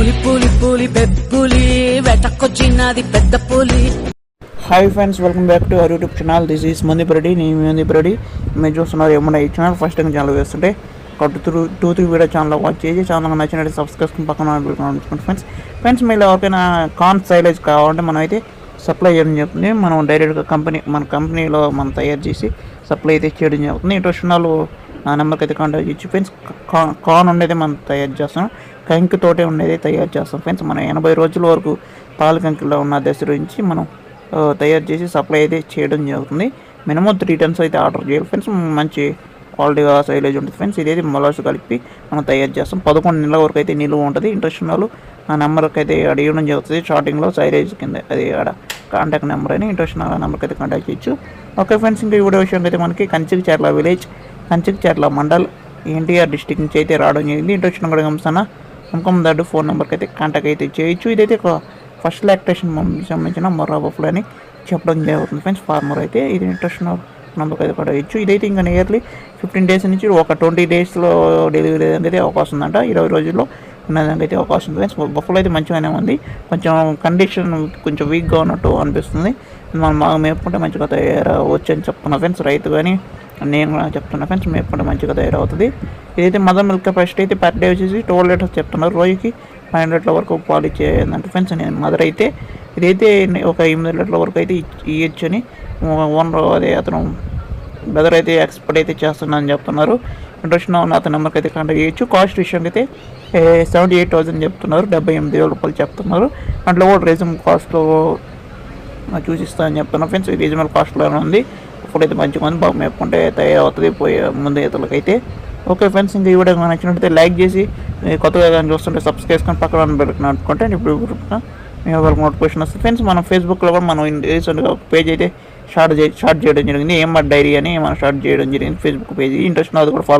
పులి పులి పులి పెప్పులి వెటకొచ్చినది పెద్ద పులి. Hi friends welcome back to our YouTube channel this is Mandipareddy నేను మందిపరెడ్డి మీరు చూస్తున్నారు ఏమన్నా ఈ ఛానల్ ఫస్ట్ టైం ఛానల్ వేస్తుంటే ఒక two two three video channel watch చేసి ఛానల్ నచ్చినట్టు సబ్స్క్రైబ్ పక్కన ఉంచుకోండి ఫ్రెండ్స్ ఫ్రెండ్స్ మీరు ఎవరికైనా కార్న్ సైలేజ్ కావాలంటే మనం అయితే సప్లై చేయడం జరుగుతుంది. మనం డైరెక్ట్గా కంపెనీ మన కంపెనీలో మనం తయారు చేసి సప్లై అయితే చేయడం జరుగుతుంది. ఇంట్రెస్ట్ ఉన్న ఆ నెంబర్కి అయితే కాంటాక్ట్ చేయొచ్చు ఫ్రెండ్స్ కాన్ ఉండేది మనం తయారు చేస్తాం. కంకి తోటే ఉండేది తయారు చేస్తాం. ఫ్రెండ్స్ మనం ఎనభై రోజుల వరకు పాల కంకిలో ఉన్న దశ నుంచి మనం తయారు చేసి సప్లై అయితే చేయడం జరుగుతుంది. మినిమం త్రీ టన్స్ అయితే ఆర్డర్ చేయాలి. ఫ్రెండ్స్ మంచి క్వాలిటీగా సైలేజ్ ఉంటుంది. ఫ్రెండ్స్ ఇదైతే మొలాస్ కలిపి మనం తయారు చేస్తాం. పదకొండు నెలల వరకు అయితే నిలువ ఉంటుంది. ఇంట్రెస్ట్ ఉన్న వాళ్ళు ఆ నెంబర్కి అయితే అడిగడం జరుగుతుంది. స్టార్టింగ్లో సైలేజ్ కింద అది ఆడ కాంటాక్ట్ నెంబర్ అని ఇంట్రెస్ట్ ఉన్న నెంబర్కి అయితే కాంటాక్ట్ చేయొచ్చు. ఓకే ఫ్రెండ్స్ ఇంకా ఈ వీడియో విషయం అయితే మనకి Kanchikacherla village Kanchikacherla mandal NTR district నుంచి అయితే రావడం జరిగింది. ఇంట్రెస్ట్ ఉన్న కూడా గమనిస్తానా ఇంకొక దాడు ఫోన్ నెంబర్కి అయితే కాంటాక్ట్ అయితే చేయొచ్చు. ఇదైతే ఒక ఫస్ట్ లాక్టేషన్ సంబంధించిన మొర్రా బఫ్లో అని చెప్పడం జరుగుతుంది ఫ్రెండ్స్. ఫార్మర్ అయితే ఇది ఇంట్రెస్ట్ నెంబర్కి అయితే పడవచ్చు ఇదైతే ఇంకా నియర్లీ ఫిఫ్టీన్ డేస్ నుంచి ఒక ట్వంటీ డేస్లో డెలివరీ అయితే అవకాశం ఉందంట. ఇరవై రోజుల్లో ఉన్నదానికి అయితే అవకాశం ఉంది ఫ్రెండ్స్. బఫ్లో అయితే మంచిగానే ఉంది. కొంచెం కండిషన్ కొంచెం వీక్గా ఉన్నట్టు అనిపిస్తుంది. మనం బాగా మేపుకుంటే మంచిగా తయారవచ్చు అని చెప్తున్నా ఫ్రెండ్స్. రైతు కానీ నేను కూడా చెప్తున్నా ఫ్రెండ్స్ మేపుకుంటే మంచిగా తయారవుతుంది. ఇదైతే మదర్ మిల్క్ కెపాసిటీ అయితే పర్ డే వచ్చేసి ట్వెల్వ్ లీటర్స్ చెప్తున్నారు. రోజుకి ఫైవ్ హండ్రెడ్ వరకు పాలు ఇచ్చేదంటే ఫ్రెండ్స్. నేను మదర్ అయితే ఇదైతే ఒక ఎనిమిది లీటర్ల వరకు అయితే ఇచ్- అని ఓనర్ అదే అతను బ్రదర్ అయితే ఎక్స్పర్ట్ అయితే చేస్తున్నానని చెప్తున్నారు. ఇంట్రెస్ట్ ఉన్న అతని నెంబర్కి అయితే కాంటాక్ట్ చేయొచ్చు. కాస్ట్ విషయంకి అయితే సెవెంటీ ఎయిట్ థౌసండ్ చెప్తున్నారు. డెబ్బై ఎనిమిది వేల రూపాయలు చెప్తున్నారు. దాంట్లో కూడా రీజన్ కాస్ట్లో చూసిస్తా అని చెప్తున్నా. ఫ్రెండ్స్ రీజనబుల్ కాస్ట్లోనే ఉంది. ఫుడ్ అయితే మంచిగా ఉంది బాగా మేపుకుంటే తయారవుతుంది. పోయే ముందు ఇతరులకైతే. ఓకే ఫ్రెండ్స్ ఇంకా ఈ వీడియో నచ్చినట్టయితే నచ్చినట్లయితే లైక్ చేసి కొత్తగా కానీ చూస్తుంటే సబ్స్క్రైబ్ చేసుకొని పక్కన పెట్టుకుని అనుకుంటే ఇప్పుడు మీ ఒకరికి నోటిఫికేషన్ వస్తుంది. ఫ్రెండ్స్ మనం ఫేస్బుక్లో కూడా మనం రీసెంట్గా ఒక పేజ్ అయితే షార్ట్ చే స్టార్ట్ చేయడం జరిగింది. ఏం డైరీ అని మనం స్టార్ట్ చేయడం జరిగింది. ఫేస్బుక్ పేజ్ ఇంట్రెస్ట్ అది కూడా ఫాలో